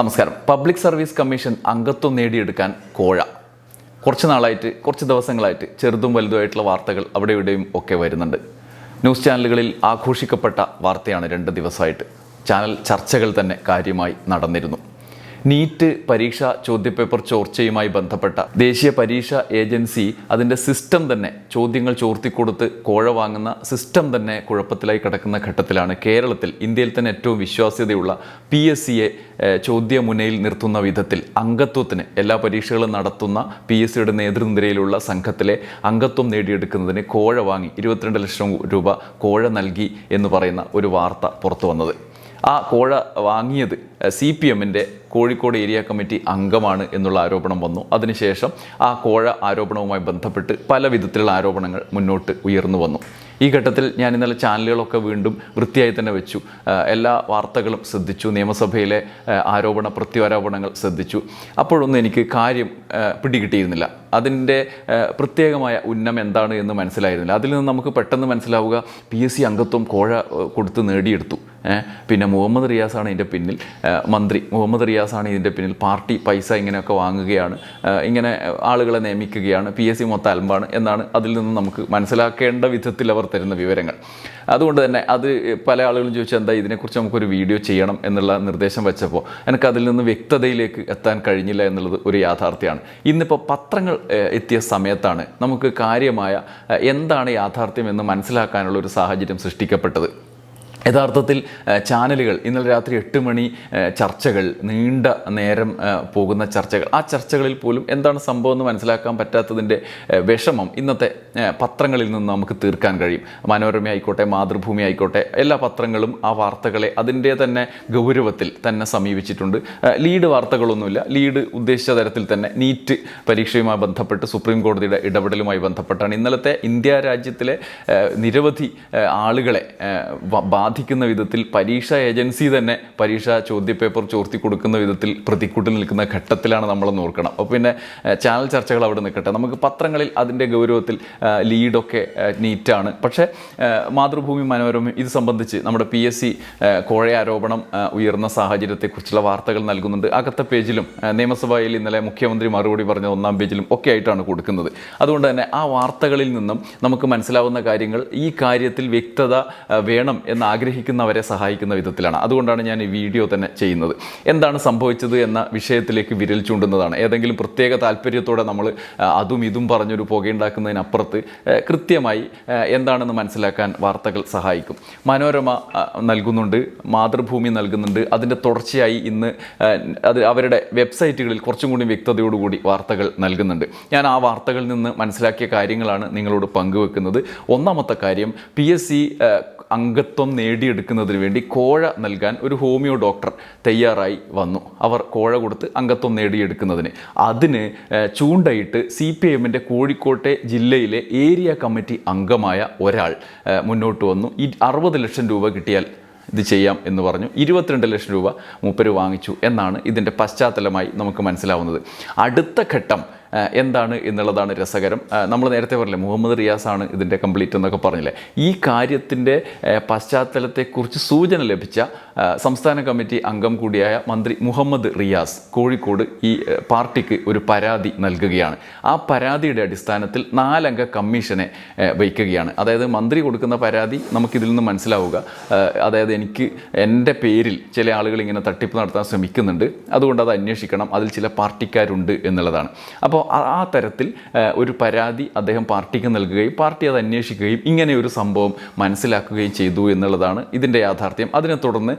നമസ്കാരം. Public service commission അംഗത്വം നേടിയെടുക്കാൻ കോഴ. കുറച്ച് നാളായിട്ട് കുറച്ച് ദിവസങ്ങളായിട്ട് ചെറുതും വലുതുമായിട്ടുള്ള വാർത്തകൾ അവിടെ ഇവിടെയും ഒക്കെ വരുന്നുണ്ട്. ന്യൂസ് ചാനലുകളിൽ ആഘോഷിക്കപ്പെട്ട വാർത്തയാണ് രണ്ട് ദിവസമായിട്ട്. ചാനൽ ചർച്ചകൾ തന്നെ കാര്യമായി നടന്നിരുന്നു. നീറ്റ് പരീക്ഷ ചോദ്യപേപ്പർ ചോർച്ചയുമായി ബന്ധപ്പെട്ട ദേശീയ പരീക്ഷ ഏജൻസി അതിന്റെ സിസ്റ്റം തന്നെ ചോദ്യങ്ങൾ ചോർത്തിക്കൊടുത്ത് കോഴ വാങ്ങുന്ന സിസ്റ്റം തന്നെ കുഴപ്പത്തിലായി കിടക്കുന്ന ഘട്ടത്തിലാണ് കേരളത്തിൽ ഇന്ത്യയിൽ തന്നെ ഏറ്റവും വിശ്വാസ്യതയുള്ള പി എസ് സിയെ ചോദ്യമുനയിൽ നിർത്തുന്ന വിധത്തിൽ അംഗത്വത്തിന് എല്ലാ പരീക്ഷകളും നടത്തുന്ന പി എസ് സിയുടെ നേതൃനിരയിലുള്ള സംഘത്തിലെ അംഗത്വം നേടിയെടുക്കുന്നതിന് കോഴ വാങ്ങി ഇരുപത്തിരണ്ട് ലക്ഷം രൂപ കോഴ നൽകി എന്ന് പറയുന്ന ഒരു വാർത്ത പുറത്തു വന്നത്. ആ കോഴ വാങ്ങിയത് സി പി എമ്മിന്റെ കോഴിക്കോട് ഏരിയ കമ്മിറ്റി അംഗമാണ് എന്നുള്ള ആരോപണം വന്നു. അതിനുശേഷം ആ കോഴ ആരോപണവുമായി ബന്ധപ്പെട്ട് പല വിധത്തിലുള്ള ആരോപണങ്ങൾ മുന്നോട്ട് ഉയർന്നു വന്നു. ഈ ഘട്ടത്തിൽ ഞാൻ ഇന്നലെ ചാനലുകളൊക്കെ വീണ്ടും വൃത്തിയായി തന്നെ വെച്ചു. എല്ലാ വാർത്തകളും ശ്രദ്ധിച്ചു. നിയമസഭയിലെ ആരോപണ പ്രത്യാരോപണങ്ങൾ ശ്രദ്ധിച്ചു. അപ്പോഴൊന്നും എനിക്ക് കാര്യം പിടികിട്ടിയിരുന്നില്ല. അതിന്റെ പ്രത്യേകമായ ഉന്നം എന്താണ് എന്ന് മനസ്സിലായിരുന്നില്ല. അതിൽ നിന്ന് നമുക്ക് പെട്ടെന്ന് മനസ്സിലാവുക പി എസ് സി അംഗത്വം കോഴ കൊടുത്ത് നേടിയെടുത്തു. പിന്നെ മുഹമ്മദ് റിയാസാണ് ഇതിന്റെ പിന്നിൽ. മന്ത്രി മുഹമ്മദ് റിയാസാണ് ഇതിന്റെ പിന്നിൽ. പാർട്ടി പൈസ ഇങ്ങനെയൊക്കെ വാങ്ങുകയാണ്. ഇങ്ങനെ ആളുകളെ നിയമിക്കുകയാണ്. പി എസ് സി മൊത്തം അലമ്പാണ് എന്നാണ് അതിൽ നിന്ന് നമുക്ക് മനസ്സിലാക്കേണ്ട വിധത്തിൽ അവർ തരുന്ന വിവരങ്ങൾ. അതുകൊണ്ട് തന്നെ അത് പല ആളുകളും ചോദിച്ചാൽ എന്താ ഇതിനെക്കുറിച്ച് നമുക്കൊരു വീഡിയോ ചെയ്യണം എന്നുള്ള നിർദ്ദേശം വെച്ചപ്പോൾ എനിക്ക് അതിൽ നിന്ന് വ്യക്തതയിലേക്ക് എത്താൻ കഴിഞ്ഞില്ല എന്നുള്ളത് ഒരു യാഥാർത്ഥ്യമാണ്. ഇന്നിപ്പോൾ പത്രങ്ങൾ എത്തിയ സമയത്താണ് നമുക്ക് കാര്യമായ എന്താണ് യാഥാർത്ഥ്യം എന്ന് മനസ്സിലാക്കാനുള്ള ഒരു സാഹചര്യം സൃഷ്ടിക്കപ്പെട്ടത്. യഥാർത്ഥത്തിൽ ചാനലുകൾ ഇന്നലെ രാത്രി എട്ട് മണി ചർച്ചകൾ നീണ്ട നേരം പോകുന്ന ചർച്ചകൾ. ആ ചർച്ചകളിൽ പോലും എന്താണ് സംഭവം എന്ന് മനസ്സിലാക്കാൻ പറ്റാത്തതിന്റെ വിഷമം ഇന്നത്തെ പത്രങ്ങളിൽ നിന്ന് നമുക്ക് തീർക്കാൻ കഴിയും. മനോരമ ആയിക്കോട്ടെ മാതൃഭൂമി ആയിക്കോട്ടെ എല്ലാ പത്രങ്ങളും ആ വാർത്തകളെ അതിന്റെ തന്നെ ഗൗരവത്തിൽ തന്നെ സമീപിച്ചിട്ടുണ്ട്. ലീഡ് വാർത്തകളൊന്നുമില്ല. ലീഡ് ഉദ്ദേശിച്ച തരത്തിൽ തന്നെ നീറ്റ് പരീക്ഷയുമായി ബന്ധപ്പെട്ട് സുപ്രീം കോടതിയുടെ ഇടപെടലുമായി ബന്ധപ്പെട്ടാണ്. ഇന്നലത്തെ ഇന്ത്യ രാജ്യത്തിലെ നിരവധി ആളുകളെ ബാധിക്കുന്ന വിധത്തിൽ പരീക്ഷ ഏജൻസി തന്നെ പരീക്ഷ ചോദ്യപേപ്പർ ചോർത്തി കൊടുക്കുന്ന വിധത്തിൽ പ്രതിക്കൂട്ടിൽ നിൽക്കുന്ന ഘട്ടത്തിലാണ് നമ്മൾ ഓർക്കണം. അപ്പോൾ പിന്നെ ചാനൽ ചർച്ചകൾ അവിടെ നിൽക്കട്ടെ. നമുക്ക് പത്രങ്ങളിൽ അതിന്റെ ഗൗരവത്തിൽ ലീഡൊക്കെ നീറ്റാണ്. പക്ഷേ മാതൃഭൂമി മനോരമ ഇത് സംബന്ധിച്ച് നമ്മുടെ പി എസ് സി കോഴ ആരോപണം ഉയർന്ന സാഹചര്യത്തെക്കുറിച്ചുള്ള വാർത്തകൾ നൽകുന്നുണ്ട്. അകത്തെ പേജിലും നിയമസഭയിൽ ഇന്നലെ മുഖ്യമന്ത്രി മറുപടി പറഞ്ഞ ഒന്നാം പേജിലും ഒക്കെ ആയിട്ടാണ് കൊടുക്കുന്നത്. അതുകൊണ്ട് തന്നെ ആ വാർത്തകളിൽ നിന്നും നമുക്ക് മനസ്സിലാവുന്ന കാര്യങ്ങൾ ഈ കാര്യത്തിൽ വ്യക്തത വേണം എന്ന് ആഗ്രഹിക്കുന്നവരെ സഹായിക്കുന്ന വിധത്തിലാണ്. അതുകൊണ്ടാണ് ഞാൻ ഈ വീഡിയോ തന്നെ ചെയ്യുന്നത്. എന്താണ് സംഭവിച്ചത് എന്ന വിഷയത്തിലേക്ക് വിരൽ ചൂണ്ടുന്നതാണ്. ഏതെങ്കിലും പ്രത്യേക താല്പര്യത്തോടെ നമ്മൾ അതും ഇതും പറഞ്ഞൊരു പുകയുണ്ടാക്കുന്നതിനപ്പുറത്ത് കൃത്യമായി എന്താണെന്ന് മനസ്സിലാക്കാൻ വാർത്തകൾ സഹായിക്കും. മനോരമ നൽകുന്നുണ്ട് മാതൃഭൂമി നൽകുന്നുണ്ട്. അതിന്റെ തുടർച്ചയായി ഇന്ന് അത് അവരുടെ വെബ്സൈറ്റുകളിൽ കുറച്ചും കൂടി വ്യക്തതയോടുകൂടി വാർത്തകൾ നൽകുന്നുണ്ട്. ഞാൻ ആ വാർത്തകളിൽ നിന്ന് മനസ്സിലാക്കിയ കാര്യങ്ങളാണ് നിങ്ങളോട് പങ്കുവെക്കുന്നത്. ഒന്നാമത്തെ കാര്യം പി എസ് സി അംഗത്വം നേടിയെടുക്കുന്നതിന് വേണ്ടി കോഴ നൽകാൻ ഒരു ഹോമിയോ ഡോക്ടർ തയ്യാറായി വന്നു. അവർ കോഴ കൊടുത്ത് അംഗത്വം നേടിയെടുക്കുന്നതിന്. അതിന് ചൂണ്ടയിട്ട് സി പി എമ്മിന്റെ കോഴിക്കോട്ടെ ജില്ലയിലെ ഏരിയ കമ്മിറ്റി അംഗമായ ഒരാൾ മുന്നോട്ട് വന്നു. ഈ അറുപത് ലക്ഷം രൂപ കിട്ടിയാൽ ഇത് ചെയ്യാം എന്ന് പറഞ്ഞു. ഇരുപത്തിരണ്ട് ലക്ഷം രൂപ മൂപ്പര് വാങ്ങിച്ചു എന്നാണ് ഇതിന്റെ പശ്ചാത്തലമായി നമുക്ക് മനസ്സിലാവുന്നത്. അടുത്ത ഘട്ടം എന്താണ് എന്നുള്ളതാണ് രസകരം. നമ്മൾ നേരത്തെ പറഞ്ഞില്ലേ മുഹമ്മദ് റിയാസാണ് ഇതിന്റെ കംപ്ലീറ്റ് എന്നൊക്കെ പറഞ്ഞില്ലേ. ഈ കാര്യത്തിന്റെ പശ്ചാത്തലത്തെക്കുറിച്ച് സൂചന ലഭിച്ച സംസ്ഥാന കമ്മിറ്റി അംഗം കൂടിയായ മന്ത്രി മുഹമ്മദ് റിയാസ് കോഴിക്കോട് ഈ പാർട്ടിക്ക് ഒരു പരാതി നൽകുകയാണ്. ആ പരാതിയുടെ അടിസ്ഥാനത്തിൽ നാലംഗ കമ്മീഷനെ വയ്ക്കുകയാണ് അതായത് മന്ത്രി കൊടുക്കുന്ന പരാതി നമുക്കിതിൽ നിന്ന് മനസ്സിലാവുക. അതായത് എനിക്ക് എന്റെ പേരിൽ ചില ആളുകൾ ഇങ്ങനെ തട്ടിപ്പ് നടത്താൻ ശ്രമിക്കുന്നുണ്ട്. അതുകൊണ്ട് അത് അന്വേഷിക്കണം. അതിൽ ചില പാർട്ടിക്കാരുണ്ട് എന്നുള്ളതാണ്. അപ്പോൾ ആ- ആ തരത്തിൽ ഒരു പരാതി അദ്ദേഹം പാർട്ടിക്ക് നൽകുകയും പാർട്ടി അത് അന്വേഷിക്കുകയും ഇങ്ങനെ ഒരു സംഭവം മനസ്സിലാക്കുകയും ചെയ്തു എന്നുള്ളതാണ് ഇതിന്റെ യാഥാർത്ഥ്യം. അതിനെ തുടർന്ന്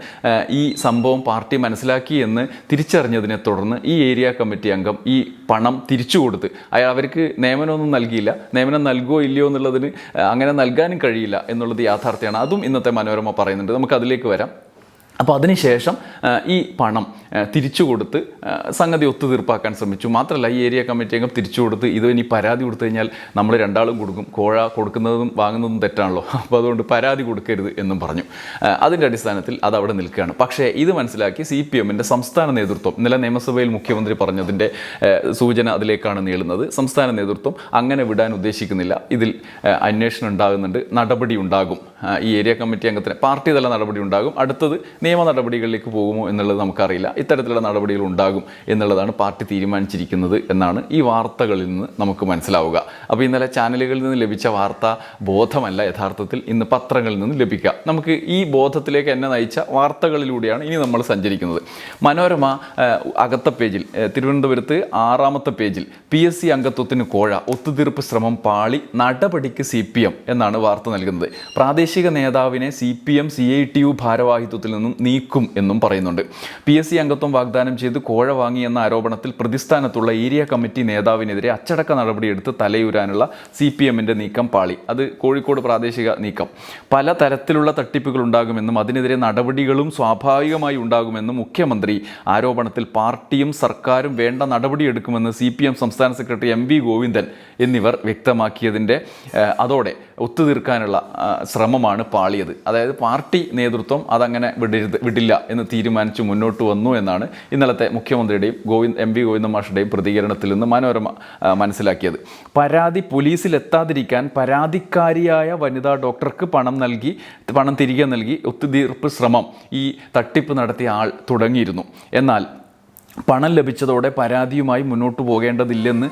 ഈ സംഭവം പാർട്ടി മനസ്സിലാക്കി എന്ന് തിരിച്ചറിഞ്ഞതിനെ തുടർന്ന് ഈ ഏരിയ കമ്മിറ്റി അംഗം ഈ പണം തിരിച്ചു കൊടുത്ത് അയാൾ അവർക്ക് നിയമനമൊന്നും നൽകിയില്ല. നിയമനം നൽകുമോ ഇല്ലയോ എന്നുള്ളതിന് അങ്ങനെ നൽകാനും കഴിയില്ല എന്നുള്ളത് യാഥാർത്ഥ്യമാണ്. അതും ഇന്നത്തെ മനോരമ പറയുന്നുണ്ട്. നമുക്ക് അതിലേക്ക് വരാം. അപ്പോൾ അതിനുശേഷം ഈ പണം തിരിച്ചു കൊടുത്ത് സംഗതി ഒത്തുതീർപ്പാക്കാൻ ശ്രമിച്ചു. മാത്രമല്ല ഈ ഏരിയ കമ്മിറ്റി അംഗം തിരിച്ചു കൊടുത്ത് ഇത് ഇനി പരാതി കൊടുത്തു കഴിഞ്ഞാൽ നമ്മൾ രണ്ടാളും കൊടുക്കും. കോഴ കൊടുക്കുന്നതും വാങ്ങുന്നതും തെറ്റാണല്ലോ. അപ്പോൾ അതുകൊണ്ട് പരാതി കൊടുക്കരുത് എന്നും പറഞ്ഞു. അതിന്റെ അടിസ്ഥാനത്തിൽ അത് അവിടെ നിൽക്കുകയാണ്. പക്ഷേ ഇത് മനസ്സിലാക്കി സി പി എമ്മിന്റെ സംസ്ഥാന നേതൃത്വം ഇന്നലെ നിയമസഭയിൽ മുഖ്യമന്ത്രി പറഞ്ഞതിന്റെ സൂചന അതിലേക്കാണ് നീളുന്നത്. സംസ്ഥാന നേതൃത്വം അങ്ങനെ വിടാൻ ഉദ്ദേശിക്കുന്നില്ല. ഇതിൽ അന്വേഷണം ഉണ്ടാകുന്നുണ്ട്. നടപടി ഉണ്ടാകും. ഈ ഏരിയ കമ്മിറ്റി അംഗത്തിന് പാർട്ടി തല നടപടി ഉണ്ടാകും. അടുത്തത് നിയമ നടപടികളിലേക്ക് പോകുമോ എന്നുള്ളത് നമുക്കറിയില്ല. ഇത്തരത്തിലുള്ള നടപടികൾ ഉണ്ടാകും എന്നുള്ളതാണ് പാർട്ടി തീരുമാനിച്ചിരിക്കുന്നത് എന്നാണ് ഈ വാർത്തകളിൽ നിന്ന് നമുക്ക് മനസ്സിലാവുക. അപ്പോൾ ഇന്നലെ ചാനലുകളിൽ നിന്ന് ലഭിച്ച വാർത്ത ബോധമല്ല. യഥാർത്ഥത്തിൽ ഇന്ന് പത്രങ്ങളിൽ നിന്ന് ലഭിക്കുക. നമുക്ക് ഈ ബോധത്തിലേക്ക് എന്നെ നയിച്ച വാർത്തകളിലൂടെയാണ് ഇനി നമ്മൾ സഞ്ചരിക്കുന്നത്. മനോരമ അകത്ത പേജിൽ തിരുവനന്തപുരത്ത് ആറാമത്തെ പേജിൽ പി എസ് സി അംഗത്വത്തിന് കോഴ ഒത്തുതീർപ്പ് ശ്രമം പാളി നടപടിക്ക് സി പി എം എന്നാണ് വാർത്ത നൽകുന്നത്. പ്രാദേശിക നേതാവിനെ C P M C I T U ഭാരവാഹിത്വത്തിൽ നിന്നും നീക്കും എന്നും പറയുന്നുണ്ട്. പി എസ് സി അംഗത്വം വാഗ്ദാനം ചെയ്ത് കോഴ വാങ്ങിയെന്ന ആരോപണത്തിൽ പ്രതിസ്ഥാനത്തുള്ള ഏരിയ കമ്മിറ്റി നേതാവിനെതിരെ അച്ചടക്ക നടപടിയെടുത്ത് തലയൂരാനുള്ള സി പി എമ്മിന്റെ നീക്കം പാളി. അത് കോഴിക്കോട് പ്രാദേശിക നീക്കം. പല തരത്തിലുള്ള തട്ടിപ്പുകൾ ഉണ്ടാകുമെന്നും അതിനെതിരെ നടപടികളും സ്വാഭാവികമായി ഉണ്ടാകുമെന്നും മുഖ്യമന്ത്രി ആരോപണത്തിൽ പാർട്ടിയും സർക്കാരും വേണ്ട നടപടിയെടുക്കുമെന്ന് സി പി എം സംസ്ഥാന സെക്രട്ടറി എം വി ഗോവിന്ദൻ എന്നിവർ വ്യക്തമാക്കിയതിന്റെ അതോടെ ഒത്തുതീർക്കാനുള്ള ശ്രമമാണ് പാളിയത്. അതായത് പാർട്ടി നേതൃത്വം അതങ്ങനെ വിടരുത് വിടില്ല എന്ന് തീരുമാനിച്ച് മുന്നോട്ട് വന്നു എന്നാണ് ഇന്നലത്തെ മുഖ്യമന്ത്രിയുടെയും ഗോവിന്ദ് എം വി ഗോവിന്ദ മാഷുടെയും പ്രതികരണത്തിൽ നിന്ന് മനോരമ മനസ്സിലാക്കിയത്. പരാതി പോലീസിലെത്താതിരിക്കാൻ പരാതിക്കാരിയായ വനിതാ ഡോക്ടർക്ക് പണം നൽകി പണം തിരികെ നൽകി ഒത്തുതീർപ്പ് ശ്രമം ഈ തട്ടിപ്പ് നടത്തിയ ആൾ തുടങ്ങിയിരുന്നു. എന്നാൽ പണം ലഭിച്ചതോടെ പരാതിയുമായി മുന്നോട്ട് പോകേണ്ടതില്ലെന്ന്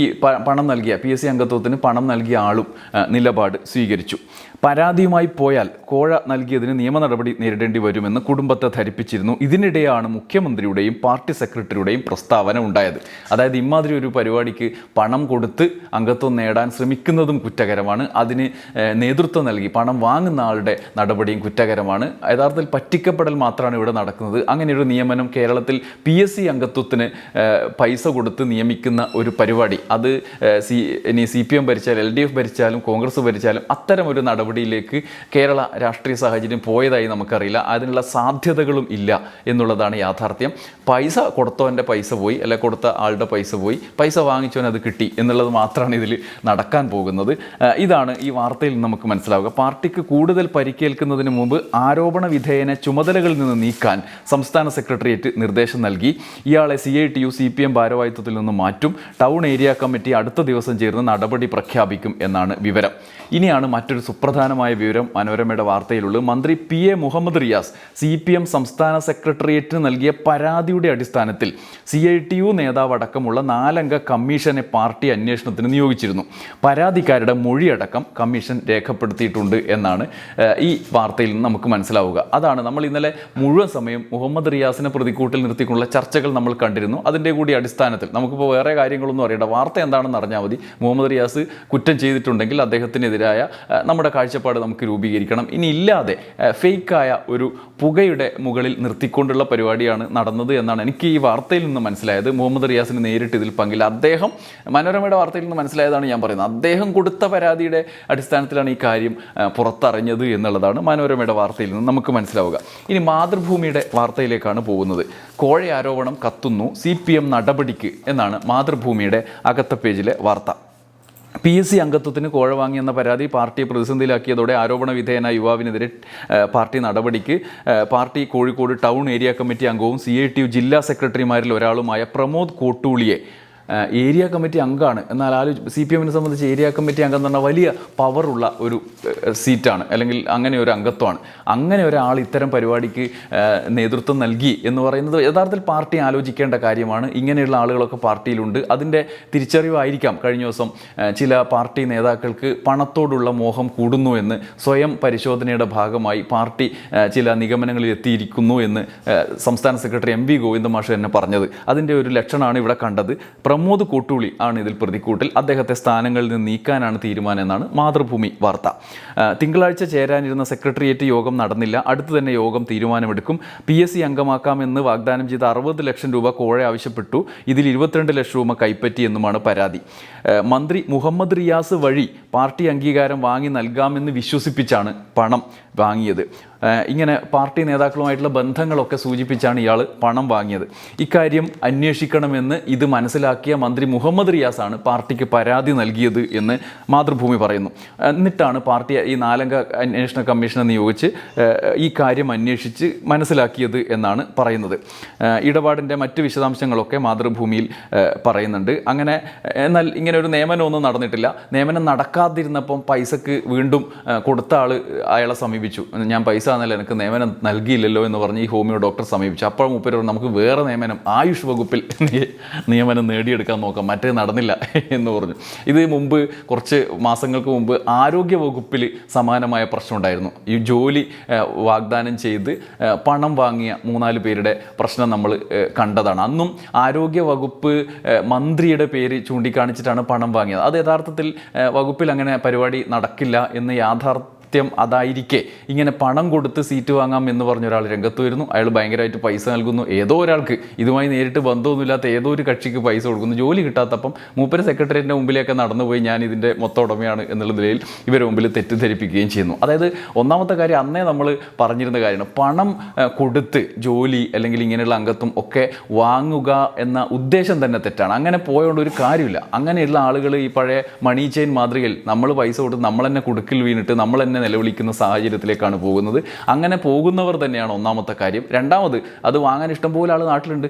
ഈ പണം നൽകിയ പി എസ് സി അംഗത്വത്തിന് പണം നൽകിയ ആളും നിലപാട് സ്വീകരിച്ചു. പരാതിയുമായി പോയാൽ കോഴ നൽകിയതിന് നിയമ നടപടി നേരിടേണ്ടി വരുമെന്ന് കുടുംബത്തെ ധരിപ്പിച്ചിരുന്നു. ഇതിനിടെയാണ് മുഖ്യമന്ത്രിയുടെയും പാർട്ടി സെക്രട്ടറിയുടെയും പ്രസ്താവന ഉണ്ടായത്. അതായത് ഇമാതിരി ഒരു പരിപാടിക്ക് പണം കൊടുത്ത് അംഗത്വം നേടാൻ ശ്രമിക്കുന്നതും കുറ്റകരമാണ്. അതിന് നേതൃത്വം നൽകി പണം വാങ്ങുന്ന ആളുടെ നടപടിയും കുറ്റകരമാണ്. യഥാർത്ഥത്തിൽ പറ്റിക്കപ്പെടൽ മാത്രമാണ് ഇവിടെ നടക്കുന്നത്. അങ്ങനെ ഒരു നിയമനം കേരളത്തിൽ പി എസ് സി അംഗത്വത്തിന് പൈസ കൊടുത്ത് നിയമിക്കുന്ന ഒരു പരിപാടി. അത് സി ഇനി സി പി എം ഭരിച്ചാലും എൽ ഡി എഫ് ഭരിച്ചാലും കോൺഗ്രസ് ഭരിച്ചാലും അത്തരം ഒരു നടപടിയിലേക്ക് കേരള രാഷ്ട്രീയ സാഹചര്യം പോയതായി നമുക്കറിയില്ല. അതിനുള്ള സാധ്യതകളും ഇല്ല എന്നുള്ളതാണ് യാഥാർത്ഥ്യം. പൈസ കൊടുത്തവന്റെ പൈസ പോയി അല്ലെ കൊടുത്ത ആളുടെ പൈസ പോയി പൈസ വാങ്ങിച്ചവൻ അത് കിട്ടി എന്നുള്ളത് മാത്രമാണ് ഇതിൽ നടക്കാൻ പോകുന്നത്. ഇതാണ് ഈ വാർത്തയിൽ നമുക്ക് മനസ്സിലാവുക. പാർട്ടിക്ക് കൂടുതൽ പരിക്കേൽക്കുന്നതിന് മുമ്പ് ആരോപണ വിധേയനെ ചുമതലകളിൽ നിന്ന് നീക്കാൻ സംസ്ഥാന സെക്രട്ടേറിയറ്റ് നിർദ്ദേശം നൽകി. ഇയാളെ C I T U C P M ഭാരവാഹിത്വത്തിൽ നിന്ന് മാറ്റും. ടൗൺ ഏരിയ കമ്മിറ്റി അടുത്ത ദിവസം ചേർന്ന് നടപടി പ്രഖ്യാപിക്കും എന്നാണ് വിവരം. ഇനിയാണ് മറ്റൊരു സുപ്രധാനമായ വിവരം മനോരമയുടെ വാർത്തയിലുള്ളത്. മന്ത്രി P A Muhammad Riyas C P M സംസ്ഥാന സെക്രട്ടേറിയറ്റിന് നൽകിയ പരാതിയുടെ അടിസ്ഥാനത്തിൽ സി ഐ ടി യു നേതാവ് അടക്കമുള്ള നാലംഗ കമ്മീഷനെ പാർട്ടി അന്വേഷണത്തിന് നിയോഗിച്ചിരുന്നു. പരാതിക്കാരുടെ മൊഴിയടക്കം കമ്മീഷൻ രേഖപ്പെടുത്തിയിട്ടുണ്ട് എന്നാണ് ഈ വാർത്തയിൽ നിന്ന് നമുക്ക് മനസ്സിലാവുക. അതാണ് നമ്മൾ ഇന്നലെ മുഴുവൻ സമയം മുഹമ്മദ് റിയാസിനെ പ്രതിക്കൂട്ടിൽ നിർത്തിക്കൊണ്ടുള്ള ചർച്ചകൾ നമ്മൾ കണ്ടിരുന്നു. അതിന്റെ കൂടി അടിസ്ഥാനത്തിൽ നമുക്കിപ്പോൾ വേറെ കാര്യങ്ങളൊന്നും അറിയേണ്ട. വാർത്ത എന്താണെന്ന് അറിഞ്ഞാൽ മതി. മുഹമ്മദ് റിയാസ് കുറ്റം ചെയ്തിട്ടുണ്ടെങ്കിൽ അദ്ദേഹത്തിനെതിരായ നമ്മുടെ കാഴ്ചപ്പാട് നമുക്ക് രൂപീകരിക്കണം. ഇനി ഇല്ലാതെ ഫേക്കായ ഒരു പുകയുടെ മുകളിൽ നിർത്തിക്കൊണ്ടുള്ള പരിപാടിയാണ് നടന്നത് എന്നാണ് എനിക്ക് ഈ വാർത്തയിൽ നിന്ന് മനസ്സിലായത്. മുഹമ്മദ് റിയാസിന് നേരിട്ട് ഇതിൽ പങ്കില്ല. അദ്ദേഹം മനോരമയുടെ വാർത്തയിൽ നിന്ന് മനസ്സിലായതാണ് ഞാൻ പറയുന്നത്. അദ്ദേഹം കൊടുത്ത പരാതിയുടെ അടിസ്ഥാനത്തിലാണ് ഈ കാര്യം പുറത്തറിഞ്ഞത് എന്നുള്ളതാണ് മനോരമയുടെ വാർത്തയിൽ നിന്ന് നമുക്ക് മനസ്സിലാവുക. ഇനി മാതൃഭൂമിയുടെ വാർത്തയിലേക്കാണ് പോകുന്നത്. കോഴ ആരോപണം കത്തുന്നു. സി പി എം നടപടിക്ക് എന്നാണ് മാതൃഭൂമിയുടെ അകത്ത പേജിലെ വാർത്ത. പി എസ് സി അംഗത്വത്തിന് കോഴ വാങ്ങിയെന്ന പരാതി പാർട്ടിയെ പ്രതിസന്ധിയിലാക്കിയതോടെ ആരോപണ വിധേയനായ യുവാവിനെതിരെ പാർട്ടി നടപടിക്ക് പാർട്ടി കോഴിക്കോട് ടൗൺ ഏരിയ കമ്മിറ്റി അംഗവും സി ജില്ലാ സെക്രട്ടറിമാരിൽ ഒരാളുമായ പ്രമോദ് കോട്ടൂളിയെ ഏരിയ കമ്മിറ്റി അംഗമാണ് എന്നാൽ ആലോ സി പി എമ്മിനെ സംബന്ധിച്ച് ഏരിയ കമ്മിറ്റി അംഗം എന്ന് പറഞ്ഞാൽ വലിയ പവറുള്ള ഒരു സീറ്റാണ്. അല്ലെങ്കിൽ അങ്ങനെ ഒരു അംഗത്വമാണ്. അങ്ങനെ ഒരാൾ ഇത്തരം പരിപാടിക്ക് നേതൃത്വം നൽകി എന്ന് പറയുന്നത് യഥാർത്ഥത്തിൽ പാർട്ടി ആലോചിക്കേണ്ട കാര്യമാണ്. ഇങ്ങനെയുള്ള ആളുകളൊക്കെ പാർട്ടിയിലുണ്ട്. അതിന്റെ തിരിച്ചറിവായിരിക്കാം കഴിഞ്ഞ ദിവസം ചില പാർട്ടി നേതാക്കൾക്ക് പണത്തോടുള്ള മോഹം കൂടുന്നു എന്ന് സ്വയം പരിശോധനയുടെ ഭാഗമായി പാർട്ടി ചില നിഗമനങ്ങളിൽ എത്തിയിരിക്കുന്നു എന്ന് സംസ്ഥാന സെക്രട്ടറി എം വി ഗോവിന്ദമാഷ് തന്നെ പറഞ്ഞത്. അതിന്റെ ഒരു ലക്ഷണമാണ് ഇവിടെ കണ്ടത്. പ്രമോദ് കോട്ടൂളി ആണ് ഇതിൽ പ്രതിക്കൂട്ടിൽ. അദ്ദേഹത്തെ സ്ഥാനങ്ങളിൽ നിന്ന് നീക്കാനാണ് തീരുമാനം എന്നാണ് മാതൃഭൂമി വാർത്ത. തിങ്കളാഴ്ച ചേരാനിരുന്ന സെക്രട്ടേറിയറ്റ് യോഗം നടന്നില്ല. അടുത്തു തന്നെ യോഗം തീരുമാനമെടുക്കും. പി എസ് സി അംഗമാക്കാമെന്ന് വാഗ്ദാനം ചെയ്ത അറുപത് ലക്ഷം രൂപ കോഴ ആവശ്യപ്പെട്ടു. ഇതിൽ ഇരുപത്തിരണ്ട് ലക്ഷം രൂപ കൈപ്പറ്റി എന്നുമാണ് പരാതി. മന്ത്രി മുഹമ്മദ് റിയാസ് വഴി പാർട്ടി അംഗീകാരം വാങ്ങി നൽകാമെന്ന് വിശ്വസിപ്പിച്ചാണ് പണം വാങ്ങിയത്. ഇങ്ങനെ പാർട്ടി നേതാക്കളുമായിട്ടുള്ള ബന്ധങ്ങളൊക്കെ സൂചിപ്പിച്ചാണ് ഇയാൾ പണം വാങ്ങിയത്. ഇക്കാര്യം അന്വേഷിക്കണമെന്ന് ഇത് മനസ്സിലാക്കിയ മന്ത്രി മുഹമ്മദ് റിയാസാണ് പാർട്ടിക്ക് പരാതി നൽകിയത് എന്ന് മാതൃഭൂമി പറയുന്നു. എന്നിട്ടാണ് പാർട്ടി ഈ നാലംഗ അന്വേഷണ കമ്മീഷനെ നിയോഗിച്ച് ഈ കാര്യം അന്വേഷിച്ച് മനസ്സിലാക്കിയത് എന്നാണ് പറയുന്നത്. ഇടപാടിന്റെ മറ്റ് വിശദാംശങ്ങളൊക്കെ മാതൃഭൂമിയിൽ പറയുന്നുണ്ട്. അങ്ങനെ എന്നാൽ ഇങ്ങനെ ഒരു നിയമനമൊന്നും നടന്നിട്ടില്ല. നിയമനം നടക്കാതിരുന്നപ്പം പൈസക്ക് വീണ്ടും കൊടുത്ത ആൾ അയാളെ സമീപിച്ചു. ഞാൻ പൈസ നില എനിക്ക് നിയമനം നൽകിയില്ലല്ലോ എന്ന് പറഞ്ഞ് ഈ ഹോമിയോ ഡോക്ടർ സമീപിച്ചു. അപ്പോൾ മുപ്പര് നമുക്ക് വേറെ നിയമനം ആയുഷ് വകുപ്പിൽ നിയമനം നേടിയെടുക്കാൻ നോക്കാം. മറ്റേ നടന്നില്ല എന്ന് പറഞ്ഞു. ഇത് മുമ്പ് കുറച്ച് മാസങ്ങൾക്ക് മുമ്പ് ആരോഗ്യ വകുപ്പിൽ സമാനമായ പ്രശ്നം ഉണ്ടായിരുന്നു ഈ ജോലി വാഗ്ദാനം ചെയ്ത് പണം വാങ്ങിയ മൂന്നാൽ പേരുടെ പ്രശ്നം നമ്മൾ കണ്ടതാണ്. അന്നും ആരോഗ്യ വകുപ്പ് മന്ത്രിയുടെ പേര് ചൂണ്ടിക്കാണിച്ചിട്ടാണ് പണം വാങ്ങിയത്. അത് യഥാർത്ഥത്തിൽ വകുപ്പിൽ അങ്ങനെ പരിപാടി നടക്കില്ല എന്ന് യാഥാർത്ഥ്യം അതായിരിക്കെ. ഇങ്ങനെ പണം കൊടുത്ത് സീറ്റ് വാങ്ങാം എന്ന് പറഞ്ഞ ഒരാൾ രംഗത്ത് വരുന്നു. അയാൾ ഭയങ്കരമായിട്ട് പൈസ നൽകുന്നു. ഏതോ ഒരാൾക്ക് ഇതുമായി നേരിട്ട് ബന്ധമൊന്നുമില്ലാത്ത ഏതോ ഒരു കക്ഷിക്ക് പൈസ കൊടുക്കുന്നു. ജോലി കിട്ടാത്തപ്പം മൂപ്പര് സെക്രട്ടേറിയറ്റിന്റെ മുമ്പിലേക്ക് നടന്നുപോയി ഞാൻ ഇതിന്റെ മൊത്ത ഉടമയാണ് എന്നുള്ള നിലയിൽ ഇവരെ മുമ്പിൽ തെറ്റിദ്ധരിപ്പിക്കുകയും ചെയ്യുന്നു. അതായത് ഒന്നാമത്തെ കാര്യം അന്നേ നമ്മൾ പറഞ്ഞിരുന്ന കാര്യമാണ്. പണം കൊടുത്ത് ജോലി അല്ലെങ്കിൽ ഇങ്ങനെയുള്ള അംഗത്വം ഒക്കെ വാങ്ങുക എന്ന ഉദ്ദേശം തന്നെ തെറ്റാണ്. അങ്ങനെ പോയോണ്ട് ഒരു കാര്യമില്ല. അങ്ങനെയുള്ള ആളുകൾ ഈ പഴയ മണി ചെയിൻ മാതൃകയിൽ നമ്മൾ പൈസ കൊടുത്ത് നമ്മൾ തന്നെ കുടുക്കിൽ വീണിട്ട് നമ്മൾ തന്നെ നിലവിളിക്കുന്ന സാഹചര്യത്തിലേക്കാണ് പോകുന്നത്. അങ്ങനെ പോകുന്നവർ തന്നെയാണ് ഒന്നാമത്തെ കാര്യം. രണ്ടാമത് അത് വാങ്ങാൻ ഇഷ്ടം പോലെ ആൾ നാട്ടിലുണ്ട്.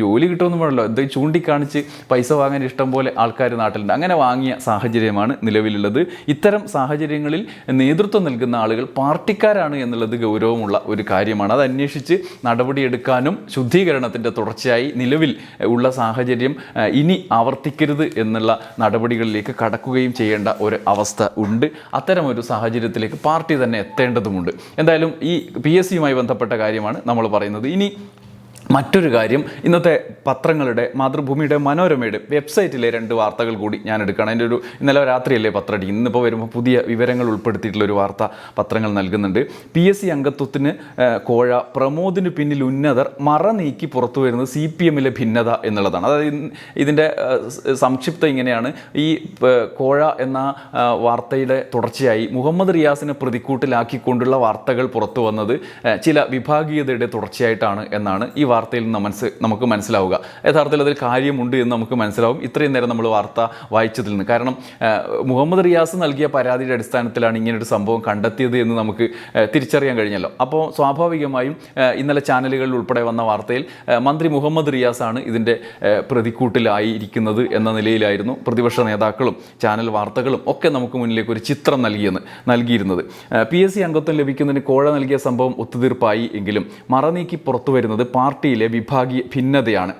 ജോലി കിട്ടുമെന്ന് വേണമല്ലോ ഇത് ചൂണ്ടിക്കാണിച്ച് പൈസ വാങ്ങാൻ ഇഷ്ടം പോലെ ആൾക്കാർ നാട്ടിലുണ്ട്. അങ്ങനെ വാങ്ങിയ സാഹചര്യമാണ് നിലവിലുള്ളത്. ഇത്തരം സാഹചര്യങ്ങളിൽ നേതൃത്വം നൽകുന്ന ആളുകൾ പാർട്ടിക്കാരാണ് എന്നുള്ളത് ഗൗരവമുള്ള ഒരു കാര്യമാണ്. അത് അന്വേഷിച്ച് നടപടിയെടുക്കാനും ശുദ്ധീകരണത്തിന്റെ തുടർച്ചയായി നിലവിൽ ഉള്ള സാഹചര്യം ഇനി ആവർത്തിക്കരുത് എന്നുള്ള നടപടികളിലേക്ക് കടക്കുകയും ചെയ്യേണ്ട ഒരു അവസ്ഥ ഉണ്ട്. അത്തരം ഒരു സാഹചര്യത്തിലേക്ക് പാർട്ടി തന്നെ എത്തേണ്ടതുമുണ്ട്. എന്തായാലും ഈ പി എസ് സിയുമായി ബന്ധപ്പെട്ട കാര്യമാണ് നമ്മൾ പറയുന്നത്. ഇനി മറ്റൊരു കാര്യം ഇന്നത്തെ പത്രങ്ങളുടെ മാതൃഭൂമിയുടെ മനോരമയുടെ വെബ്സൈറ്റിലെ രണ്ട് വാർത്തകൾ കൂടി ഞാൻ എടുക്കണം അതിന്റെ ഒരു ഇന്നലെ രാത്രിയല്ലേ പത്രടി? ഇന്നിപ്പോൾ വരുമ്പോൾ പുതിയ വിവരങ്ങൾ ഉൾപ്പെടുത്തിയിട്ടുള്ള ഒരു വാർത്ത പത്രങ്ങൾ നൽകുന്നുണ്ട്. പി എസ് സി അംഗത്വത്തിന് കോഴ പ്രമോദിന് പിന്നിൽ ഉന്നതർ മറ നീക്കി പുറത്തു വരുന്നത് സി പി എമ്മിലെ ഭിന്നത എന്നുള്ളതാണ്. അതായത് ഇതിന്റെ സംക്ഷിപ്തം ഇങ്ങനെയാണ്. ഈ കോഴ എന്ന വാർത്തയുടെ തുടർച്ചയായി മുഹമ്മദ് റിയാസിനെ പ്രതിക്കൂട്ടിലാക്കിക്കൊണ്ടുള്ള വാർത്തകൾ പുറത്തു വന്നത് ചില വിഭാഗീയതയുടെ തുടർച്ചയായിട്ടാണ് എന്നാണ് ഈ വാർത്തയിൽ നിന്ന് മനസ്സ് നമുക്ക് മനസ്സിലാവുക. യഥാർത്ഥത്തിൽ അതിൽ കാര്യമുണ്ട് എന്ന് നമുക്ക് മനസ്സിലാവും. ഇത്രയും നേരം നമ്മൾ വാർത്ത വായിച്ചതിൽ നിന്ന്. കാരണം മുഹമ്മദ് റിയാസ് നൽകിയ പരാതിയുടെ അടിസ്ഥാനത്തിലാണ് ഇങ്ങനൊരു സംഭവം കണ്ടെത്തിയത് എന്ന് നമുക്ക് തിരിച്ചറിയാൻ കഴിഞ്ഞല്ലോ. അപ്പോൾ സ്വാഭാവികമായും ഇന്നലെ ചാനലുകളിൽ ഉൾപ്പെടെ വന്ന വാർത്തയിൽ മന്ത്രി മുഹമ്മദ് റിയാസാണ് ഇതിന്റെ പ്രതിക്കൂട്ടിലായിരിക്കുന്നത് എന്ന നിലയിലായിരുന്നു പ്രതിപക്ഷ നേതാക്കളും ചാനൽ വാർത്തകളും ഒക്കെ നമുക്ക് മുന്നിലേക്ക് ഒരു ചിത്രം നൽകിയെന്ന് നൽകിയിരുന്നത്. പി എസ് സി അംഗത്വം ലഭിക്കുന്നതിന് കോഴ നൽകിയ സംഭവം ഒത്തുതീർപ്പായി എങ്കിലും മറനീക്കി പുറത്തു വരുന്നത് പാർട്ടിയിലെ വിഭാഗീയ ഭിന്നതയാണ്.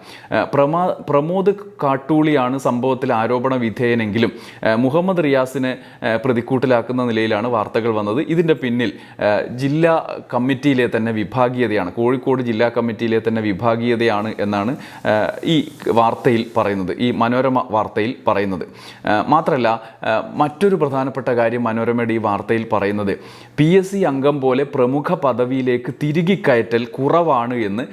പ്രമാ പ്രമോദ് കാട്ടൂളിയാണ് സംഭവത്തിൽ ആരോപണ വിധേയനെങ്കിലും മുഹമ്മദ് റിയാസിനെ പ്രതിക്കൂട്ടിലാക്കുന്ന നിലയിലാണ് വാർത്തകൾ വന്നത്. ഇതിന്റെ പിന്നിൽ ജില്ലാ കമ്മിറ്റിയിലെ തന്നെ വിഭാഗീയതയാണ് കോഴിക്കോട് ജില്ലാ കമ്മിറ്റിയിലെ തന്നെ വിഭാഗീയതയാണ് എന്നാണ് ഈ വാർത്തയിൽ പറയുന്നത് ഈ മനോരമ വാർത്തയിൽ പറയുന്നത്. മാത്രമല്ല മറ്റൊരു പ്രധാനപ്പെട്ട കാര്യം മനോരമയുടെ ഈ വാർത്തയിൽ പറയുന്നത് പി എസ് സി അംഗം പോലെ പ്രമുഖ പദവിയിലേക്ക് തിരികെ കയറ്റൽ കുറവാണ് എന്ന്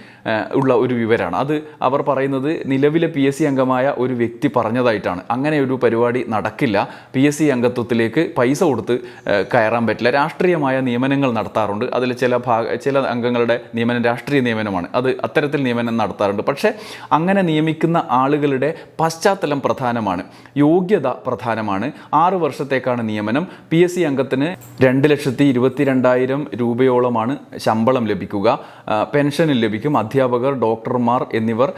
ഉള്ള ഒരു വിവരമാണ് അത് അവർ പറയുന്നത് നിലവിലെ പി എസ് സി അംഗമായ ഒരു വ്യക്തി പറഞ്ഞതായിട്ടാണ്. അങ്ങനെ ഒരു പരിപാടി നടക്കില്ല. പി എസ് സി അംഗത്വത്തിലേക്ക് പൈസ കൊടുത്ത് കയറാൻ പറ്റില്ല. രാഷ്ട്രീയമായ നിയമനങ്ങൾ നടത്താറുണ്ട്. അതിൽ ചില ഭാഗ ചില അംഗങ്ങളുടെ നിയമനം രാഷ്ട്രീയ നിയമനമാണ്. അത് അത്തരത്തിൽ നിയമനം നടത്താറുണ്ട്. പക്ഷേ അങ്ങനെ നിയമിക്കുന്ന ആളുകളുടെ പശ്ചാത്തലം പ്രധാനമാണ്. യോഗ്യത പ്രധാനമാണ്. ആറ് വർഷത്തേക്കാണ് നിയമനം. പി എസ് സി അംഗത്തിന് രണ്ട് ലക്ഷത്തി ഇരുപത്തി രണ്ടായിരം രൂപയോളമാണ് ശമ്പളം ലഭിക്കുക. പെൻഷനും ലഭിക്കും. അധ്യാപകർ ഡോക്ടർമാർ എന്നിവർ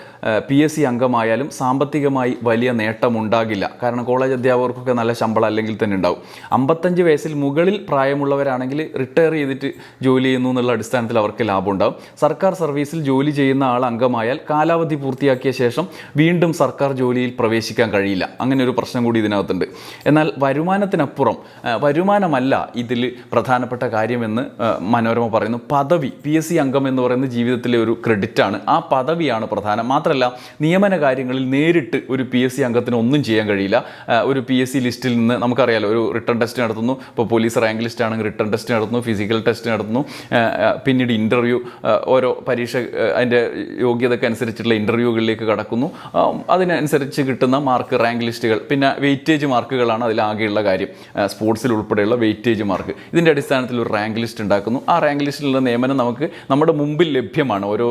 പി എസ് സി അംഗമായാലും സാമ്പത്തികമായി വലിയ നേട്ടമുണ്ടാകില്ല. കാരണം കോളേജ് അധ്യാപകർക്കൊക്കെ നല്ല ശമ്പളം അല്ലെങ്കിൽ തന്നെ ഉണ്ടാവും. അമ്പത്തഞ്ച് വയസ്സിൽ മുകളിൽ പ്രായമുള്ളവരാണെങ്കിൽ റിട്ടയർ ചെയ്തിട്ട് ജോലി ചെയ്യുന്നു എന്നുള്ള അടിസ്ഥാനത്തിൽ അവർക്ക് ലാഭം ഉണ്ടാവും. സർക്കാർ സർവീസിൽ ജോലി ചെയ്യുന്ന ആൾ അംഗമായാൽ കാലാവധി പൂർത്തിയാക്കിയ ശേഷം വീണ്ടും സർക്കാർ ജോലിയിൽ പ്രവേശിക്കാൻ കഴിയില്ല. അങ്ങനെ ഒരു പ്രശ്നം കൂടി ഇതിനകത്തുണ്ട്. എന്നാൽ വരുമാനത്തിനപ്പുറം വരുമാനമല്ല ഇതിൽ പ്രധാനപ്പെട്ട കാര്യമെന്ന് മനോരമ പറയുന്നു. പദവി പി എസ് സി അംഗം എന്ന് പറയുന്നത് ജീവിതത്തിലെ ഒരു ക്രെഡിറ്റാണ് ആ പദവിയാണ് പ്രധാനം. മാത്രമല്ല നിയമന കാര്യങ്ങളിൽ നേരിട്ട് ഒരു പി എസ് സി അംഗത്തിന് ഒന്നും ചെയ്യാൻ കഴിയില്ല. ഒരു പി എസ് സി ലിസ്റ്റിൽ നിന്ന് നമുക്കറിയാലോ ഒരു റിട്ടേൺ ടെസ്റ്റ് നടത്തുന്നു. ഇപ്പോൾ പോലീസ് റാങ്ക് ലിസ്റ്റ് ആണെങ്കിൽ റിട്ടേൺ ടെസ്റ്റ് നടത്തുന്നു ഫിസിക്കൽ ടെസ്റ്റ് നടത്തുന്നു. പിന്നീട് ഇന്റർവ്യൂ ഓരോ പരീക്ഷ അതിന്റെ യോഗ്യതയ്ക്ക് അനുസരിച്ചിട്ടുള്ള ഇന്റർവ്യൂകളിലേക്ക് കടക്കുന്നു. അതിനനുസരിച്ച് കിട്ടുന്ന മാർക്ക് റാങ്ക് ലിസ്റ്റുകൾ പിന്നെ വെയിറ്റേജ് മാർക്കുകളാണ് അതിലാകെയുള്ള കാര്യം. സ്പോർട്സിൽ ഉൾപ്പെടെയുള്ള വെയിറ്റേജ് മാർക്ക്. ഇതിന്റെ അടിസ്ഥാനത്തിൽ ഒരു റാങ്ക് ലിസ്റ്റ് ഉണ്ടാക്കുന്നു. ആ റാങ്ക് ലിസ്റ്റിലുള്ള നിയമനം നമുക്ക് നമ്മുടെ മുമ്പിൽ ലഭ്യമാണ്. ഓരോ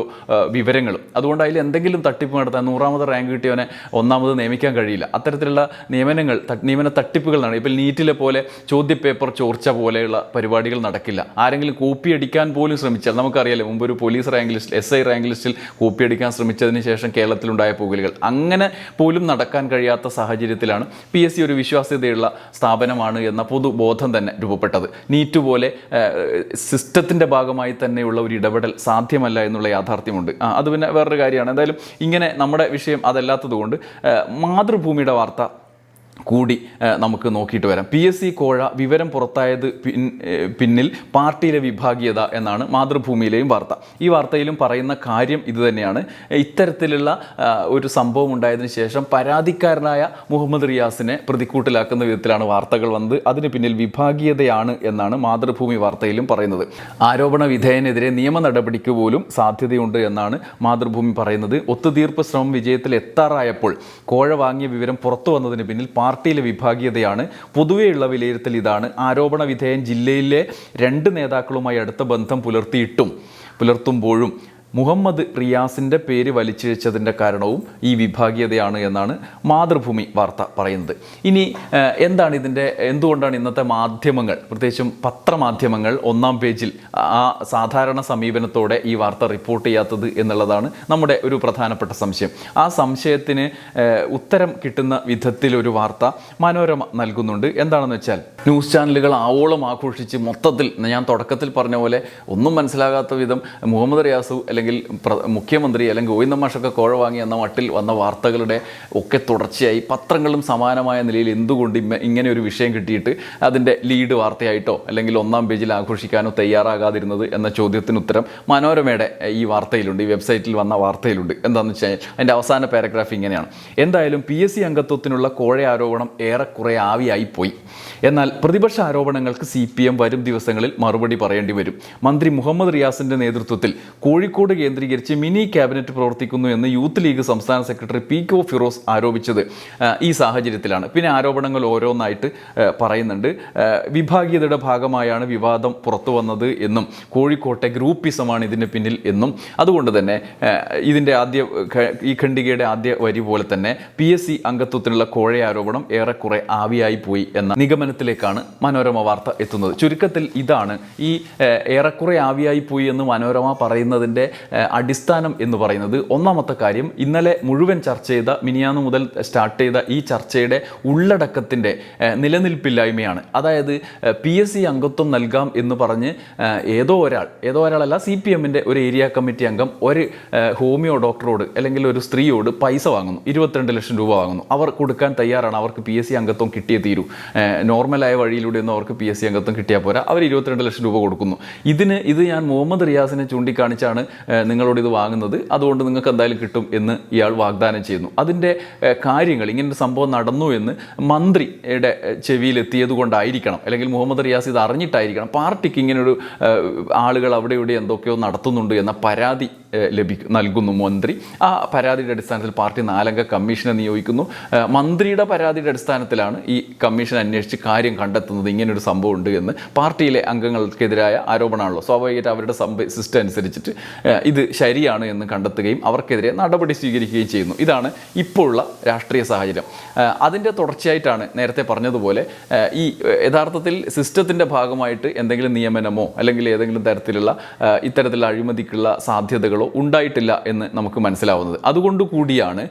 വിവരങ്ങളും. അതുകൊണ്ട് അതിൽ എന്തെങ്കിലും തട്ടിപ്പ് നടത്താൻ നൂറാമത് റാങ്ക് കിട്ടിയവനെ ഒന്നാമത് നിയമിക്കാൻ കഴിയില്ല. അത്തരത്തിലുള്ള നിയമനങ്ങൾ നിയമന തട്ടിപ്പുകൾ നടക്കും ഇപ്പോൾ നീറ്റിലെ പോലെ ചോദ്യപേപ്പർ ചോർച്ച പോലെയുള്ള പരിപാടികൾ നടക്കില്ല. ആരെങ്കിലും കോപ്പി അടിക്കാൻ പോലും ശ്രമിച്ചാൽ നമുക്കറിയാലോ മുമ്പ് ഒരു police rank list S I rank ലിസ്റ്റിൽ കോപ്പി അടിക്കാൻ ശ്രമിച്ചതിന് ശേഷം കേരളത്തിലുണ്ടായ പുകലുകൾ. അങ്ങനെ പോലും നടക്കാൻ കഴിയാത്ത സാഹചര്യത്തിലാണ് പി എസ് സി ഒരു വിശ്വാസ്യതയുള്ള സ്ഥാപനമാണ് എന്ന പൊതുബോധം തന്നെ രൂപപ്പെട്ടത്. നീറ്റ് പോലെ സിസ്റ്റത്തിന്റെ ഭാഗമായി തന്നെയുള്ള ഒരു ഇടപെടൽ സാധ്യമല്ല എന്നുള്ള യാഥാർത്ഥ്യമുണ്ട്. ആ, അത് പിന്നെ വേറൊരു കാര്യമാണ്. എന്തായാലും ഇങ്ങനെ നമ്മുടെ വിഷയം അതല്ലാത്തതുകൊണ്ട് മാതൃഭൂമിയുടെ വാർത്ത കൂടി നമുക്ക് നോക്കിയിട്ട് വരാം. പി എസ് സി കോഴ വിവരം പുറത്തായത് പിന്നിൽ പാർട്ടിയിലെ വിഭാഗീയത എന്നാണ് മാതൃഭൂമിയിലെയും വാർത്ത. ഈ വാർത്തയിലും പറയുന്ന കാര്യം ഇതുതന്നെയാണ് ഇത്തരത്തിലുള്ള ഒരു സംഭവം ഉണ്ടായതിന് ശേഷം പരാതിക്കാരനായ മുഹമ്മദ് റിയാസിനെ പ്രതിക്കൂട്ടിലാക്കുന്ന വിധത്തിലാണ് വാർത്തകൾ വന്നത്. അതിന് പിന്നിൽ വിഭാഗീയതയാണ് എന്നാണ് മാതൃഭൂമി വാർത്തയിലും പറയുന്നത്. ആരോപണ വിധേയനെതിരെ നിയമ നടപടിക്ക് പോലും സാധ്യതയുണ്ട് എന്നാണ് മാതൃഭൂമി പറയുന്നത്. ഒത്തുതീർപ്പ് ശ്രമം വിജയത്തിൽ എത്താറായപ്പോൾ കോഴ വാങ്ങിയ വിവരം പുറത്തു വന്നതിന് പിന്നിൽ പാർട്ടിയിലെ വിഭാഗീയതയാണ്. പൊതുവെയുള്ള വിലയിരുത്തൽ ഇതാണ്. ആരോപണ വിധേയൻ ജില്ലയിലെ രണ്ട് നേതാക്കളുമായി അടുത്ത ബന്ധം പുലർത്തിയിട്ടും പുലർത്തുമ്പോഴും മുഹമ്മദ് റിയാസിന്റെ പേര് വലിച്ചിഴച്ചതിന്റെ കാരണവും ഈ വിഭാഗീയതയാണ് എന്നാണ് മാതൃഭൂമി വാർത്ത പറയുന്നത്. ഇനി എന്താണ് ഇതിന്റെ എന്തുകൊണ്ടാണ് ഇന്നത്തെ മാധ്യമങ്ങൾ പ്രത്യേകിച്ചും പത്രമാധ്യമങ്ങൾ ഒന്നാം പേജിൽ ആ സാധാരണ സമീപനത്തോടെ ഈ വാർത്ത റിപ്പോർട്ട് ചെയ്യാത്തത് എന്നുള്ളതാണ് നമ്മുടെ ഒരു പ്രധാനപ്പെട്ട സംശയം. ആ സംശയത്തിന് ഉത്തരം കിട്ടുന്ന വിധത്തിലൊരു വാർത്ത മനോരമ നൽകുന്നുണ്ട്. എന്താണെന്ന് വെച്ചാൽ ന്യൂസ് ചാനലുകൾ ആവോളം ആഘോഷിച്ച് മൊത്തത്തിൽ ഞാൻ തുടക്കത്തിൽ പറഞ്ഞ പോലെ ഒന്നും മനസ്സിലാകാത്ത വിധം മുഹമ്മദ് റിയാസു അല്ലെങ്കിൽ മുഖ്യമന്ത്രി അല്ലെങ്കിൽ ഗോവിന്ദ മാഷൊക്കെ കോഴ വാങ്ങി എന്ന മട്ടിൽ വന്ന വാർത്തകളുടെ ഒക്കെ തുടർച്ചയായി പത്രങ്ങളും സമാനമായ നിലയിൽ എന്തുകൊണ്ട് ഇങ്ങനെ ഒരു വിഷയം കിട്ടിയിട്ട് അതിന്റെ ലീഡ് വാർത്തയായിട്ടോ അല്ലെങ്കിൽ ഒന്നാം പേജിൽ ആഘോഷിക്കാനോ തയ്യാറാകാതിരുന്നത് എന്ന ചോദ്യത്തിന് ഉത്തരം മനോരമയുടെ ഈ വാർത്തയിലുണ്ട് ഈ വെബ്സൈറ്റിൽ വന്ന വാർത്തയിലുണ്ട്. എന്താണെന്ന് വെച്ച് കഴിഞ്ഞാൽ അതിന്റെ അവസാന പാരഗ്രാഫ് ഇങ്ങനെയാണ്. എന്തായാലും പി എസ് സി അംഗത്വത്തിനുള്ള കോഴ ആരോപണം ഏറെക്കുറെ ആവിയായി പോയി എന്നാൽ പ്രതിപക്ഷ ആരോപണങ്ങൾക്ക് സി പി എം വരും ദിവസങ്ങളിൽ മറുപടി പറയേണ്ടി വരും. മന്ത്രി മുഹമ്മദ് റിയാസിന്റെ നേതൃത്വത്തിൽ കോഴിക്കോട് കേന്ദ്രീകരിച്ച് മിനി ക്യാബിനറ്റ് പ്രവർത്തിക്കുന്നു എന്ന് യൂത്ത് ലീഗ് സംസ്ഥാന സെക്രട്ടറി പി കെ ഫിറോസ് ആരോപിച്ചത് ഈ സാഹചര്യത്തിലാണ്. പിന്നെ ആരോപണങ്ങൾ ഓരോന്നായിട്ട് പറയുന്നുണ്ട്. വിഭാഗീയതയുടെ ഭാഗമായാണ് വിവാദം പുറത്തു വന്നത് എന്നും കോഴിക്കോട്ടെ ഗ്രൂപ്പിസമാണ് ഇതിന് പിന്നിൽ എന്നും. അതുകൊണ്ട് തന്നെ ഇതിന്റെ ആദ്യ ഈ ഖണ്ഡികയുടെ ആദ്യ വരി പോലെ തന്നെ പി എസ് സി അംഗത്വത്തിനുള്ള കോഴ ആരോപണം ഏറെക്കുറെ ആവിയായി പോയി എന്ന നിഗമനത്തിലേക്കാണ് മനോരമ വാർത്ത എത്തുന്നത്. ചുരുക്കത്തിൽ ഇതാണ് ഈ ഏറെക്കുറെ ആവിയായി പോയി എന്ന് മനോരമ പറയുന്നതിന്റെ അടിസ്ഥാനം എന്ന് പറയുന്നത് ഒന്നാമത്തെ കാര്യം ഇന്നലെ മുഴുവൻ ചർച്ച ചെയ്ത മിനിയാന്ന് മുതൽ സ്റ്റാർട്ട് ചെയ്ത ഈ ചർച്ചയുടെ ഉള്ളടക്കത്തിന്റെ നിലനിൽപ്പില്ലായ്മയാണ്. അതായത് പി എസ് സി അംഗത്വം നൽകാം എന്ന് പറഞ്ഞ് ഏതോ ഒരാൾ ഏതോ ഒരാളല്ല സി പി എമ്മിന്റെ ഒരു ഏരിയ കമ്മിറ്റി അംഗം ഒരു ഹോമിയോ ഡോക്ടറോട് അല്ലെങ്കിൽ ഒരു സ്ത്രീയോട് പൈസ വാങ്ങുന്നു ഇരുപത്തിരണ്ട് ലക്ഷം രൂപ വാങ്ങുന്നു. അവർ കൊടുക്കാൻ തയ്യാറാണ് അവർക്ക് പി എസ് സി അംഗത്വം കിട്ടിയേ തീരൂ. നോർമലായ വഴിയിലൂടെ ഒന്നും അവർക്ക് പി എസ് സി അംഗത്വം കിട്ടിയാൽ പോരാ അവർ ഇരുപത്തിരണ്ട് ലക്ഷം രൂപ കൊടുക്കുന്നു. ഇതിന് ഇത് ഞാൻ മുഹമ്മദ് റിയാസിനെ ചൂണ്ടിക്കാണിച്ചാണ് നിങ്ങളോട് ഇത് വാങ്ങുന്നത് അതുകൊണ്ട് നിങ്ങൾക്ക് എന്തായാലും കിട്ടും എന്ന് ഇയാൾ വാഗ്ദാനം ചെയ്യുന്നു. അതിന്റെ കാര്യങ്ങൾ ഇങ്ങനെ ഒരു സംഭവം നടന്നു എന്ന് മന്ത്രിയുടെ ചെവിയിലെത്തിയത് കൊണ്ടായിരിക്കണം. അല്ലെങ്കിൽ മുഹമ്മദ് റിയാസ് ഇത് അറിഞ്ഞിട്ടായിരിക്കണം. പാർട്ടിക്ക് ഇങ്ങനൊരു ആളുകൾ അവിടെ ഇവിടെ എന്തൊക്കെയോ നടത്തുന്നുണ്ട് എന്ന പരാതി ലഭിക്കും നൽകുന്നു മന്ത്രി. ആ പരാതിയുടെ അടിസ്ഥാനത്തിൽ പാർട്ടി നാലംഗ കമ്മീഷനെ നിയോഗിക്കുന്നു. മന്ത്രിയുടെ പരാതിയുടെ അടിസ്ഥാനത്തിലാണ് ഈ കമ്മീഷൻ അന്വേഷിച്ച് കാര്യം കണ്ടെത്തുന്നത്. ഇങ്ങനൊരു സംഭവം ഉണ്ട് എന്ന് പാർട്ടിയിലെ അംഗങ്ങൾക്കെതിരായ ആരോപണമാണല്ലോ. സ്വാഭാവികമായിട്ട് അവരുടെ സിസ്റ്റം അനുസരിച്ചിട്ട് ഇത് ശരിയാണ് എന്ന് കണ്ടെത്തുകയും അവർക്കെതിരെ നടപടി സ്വീകരിക്കുകയും ചെയ്യുന്നു. ഇതാണ് ഇപ്പോഴുള്ള രാഷ്ട്രീയ സാഹചര്യം. അതിന്റെ തുടർച്ചയായിട്ടാണ് നേരത്തെ പറഞ്ഞതുപോലെ ഈ യഥാർത്ഥത്തിൽ സിസ്റ്റത്തിന്റെ ഭാഗമായിട്ട് എന്തെങ്കിലും നിയമനമോ അല്ലെങ്കിൽ ഏതെങ്കിലും തരത്തിലുള്ള ഇത്തരത്തിലുള്ള അഴിമതിക്കുള്ള സാധ്യതകളോ ഉണ്ടായിട്ടില്ല എന്ന് നമുക്ക് മനസ്സിലാവുന്നത്. അതുകൊണ്ട് കൂടിയാണ്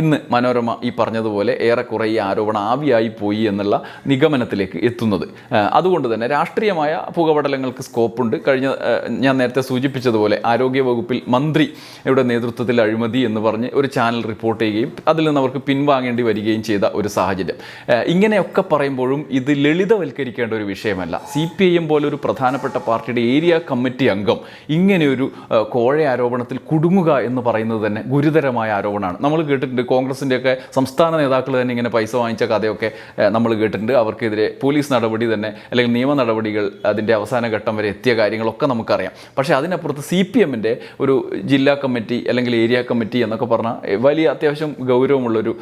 ഇന്ന് മനോരമ ഈ പറഞ്ഞതുപോലെ ഏറെക്കുറെ ഈ ആരോപണം ആവിയായി പോയി എന്നുള്ള നിഗമനത്തിലേക്ക് എത്തുന്നത്. അതുകൊണ്ട് തന്നെ രാഷ്ട്രീയമായ പുകപടലങ്ങൾക്ക് സ്കോപ്പുണ്ട്. കഴിഞ്ഞ ഞാൻ നേരത്തെ സൂചിപ്പിച്ചതുപോലെ ആരോഗ്യ വകുപ്പിൽ മന്ത്രിയുടെ നേതൃത്വത്തിൽ അഴിമതി എന്ന് പറഞ്ഞ് ഒരു ചാനൽ റിപ്പോർട്ട് ചെയ്യുകയും അതിൽ നിന്ന് അവർക്ക് പിൻവാങ്ങേണ്ടി വരികയും ചെയ്ത ഒരു സാഹചര്യം. ഇങ്ങനെയൊക്കെ പറയുമ്പോഴും ഇത് ലളിതവൽക്കരിക്കേണ്ട ഒരു വിഷയമല്ല. സി പി ഐ എം പോലൊരു പ്രധാനപ്പെട്ട പാർട്ടിയുടെ ഏരിയ കമ്മിറ്റി അംഗം ഇങ്ങനെയൊരു ഏഹ്, കോഴ ആരോപണത്തിൽ കുടുങ്ങുക എന്ന് പറയുന്നത് തന്നെ ഗുരുതരമായ ആരോപണമാണ്. നമ്മൾ കേട്ടിട്ടുണ്ട് കോൺഗ്രസിന്റെയൊക്കെ സംസ്ഥാന നേതാക്കൾ തന്നെ ഇങ്ങനെ പൈസ വാങ്ങിച്ച കഥയൊക്കെ നമ്മൾ കേട്ടിട്ടുണ്ട്. അവർക്കെതിരെ പോലീസ് നടപടി തന്നെ അല്ലെങ്കിൽ നിയമ നടപടികൾ അതിന്റെ അവസാന ഘട്ടം വരെ എത്തിയ കാര്യങ്ങളൊക്കെ നമുക്കറിയാം. പക്ഷേ അതിനപ്പുറത്ത് സി പി എമ്മിന്റെ ഒരു ജില്ലാ കമ്മിറ്റി അല്ലെങ്കിൽ ഏരിയ കമ്മിറ്റി എന്നൊക്കെ പറഞ്ഞാൽ വലിയ അത്യാവശ്യം ഗൗരവമുള്ളൊരു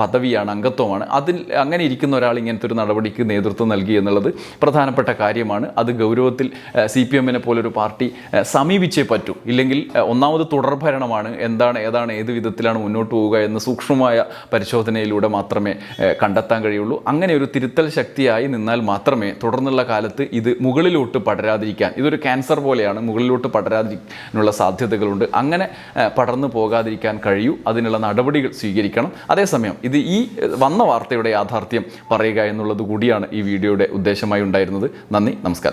പദവിയാണ് അംഗത്വമാണ്. അതിൽ അങ്ങനെ ഇരിക്കുന്ന ഒരാൾ ഇങ്ങനത്തെ ഒരു നടപടിക്ക് നേതൃത്വം നൽകി എന്നുള്ളത് പ്രധാനപ്പെട്ട കാര്യമാണ്. അത് ഗൗരവത്തിൽ സി പി എമ്മിനെ പോലൊരു പാർട്ടി സമീപിച്ചേ പറ്റൂ. ഇല്ലെങ്കിൽ ഒന്നാമത് തുടർഭരണമാണ് എന്താണ് ഏതാണ് ഏത് വിധത്തിലാണ് മുന്നോട്ട് പോവുക എന്ന് സൂക്ഷ്മമായ പരിശോധനയിലൂടെ മാത്രമേ കണ്ടെത്താൻ കഴിയുള്ളൂ. അങ്ങനെ ഒരു തിരുത്തൽ ശക്തിയായി നിന്നാൽ മാത്രമേ തുടർന്നുള്ള കാലത്ത് ഇത് മുകളിലോട്ട് പടരാതിരിക്കാൻ ഇതൊരു ക്യാൻസർ പോലെയാണ് മുകളിലോട്ട് പടരാതിരിക്കാനുള്ള സാധ്യതകളുണ്ട്. അങ്ങനെ പടർന്നു പോകാതിരിക്കാൻ കഴിയൂ. അതിനുള്ള നടപടികൾ സ്വീകരിക്കണം. അതേസമയം ഇത് ഈ വന്ന വാർത്തയുടെ യാഥാർത്ഥ്യം പറയുക എന്നുള്ളത് കൂടിയാണ് ഈ വീഡിയോയുടെ ഉദ്ദേശമായി ഉണ്ടായിരുന്നത്. നന്ദി നമസ്കാരം.